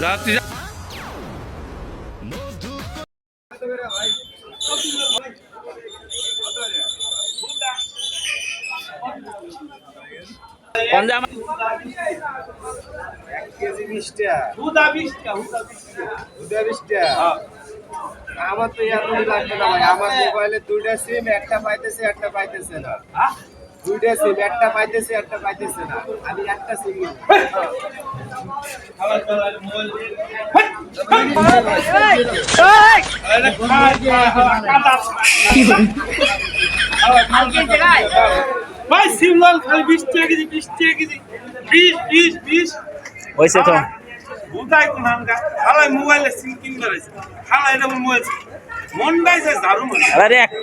যাত্রী পঞ্জাব কেজি বিশটা হুদা বিশটা হুদা বিশটা দুটা বিশটা আমার তো এতই লাগবে না ভাই। আমার মোবাইলে দুইটা সিম একটা পাইতেছে একটা পাইতেছে না। দুইটা সিম একটা পাইতেছে একটা পাইতেছে না। আমি একটা সিম ভাই সিমলাল খালি বিশ টাকা কেজি বিশ টাকা কেজি বিশ বিশ বিশ। হয়েছে তো। বুঝাই কোন হাঙ্গা খালাই মোবাইলে সিম কিনবে এটা মোবাইল মন গাইছে মানে আরে একটা